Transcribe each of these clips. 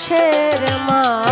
মানুষের মা।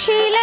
chile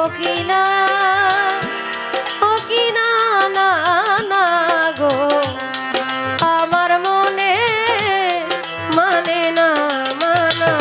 অকিনা অকিনা না না গো। আমার মনে মানে না মানা।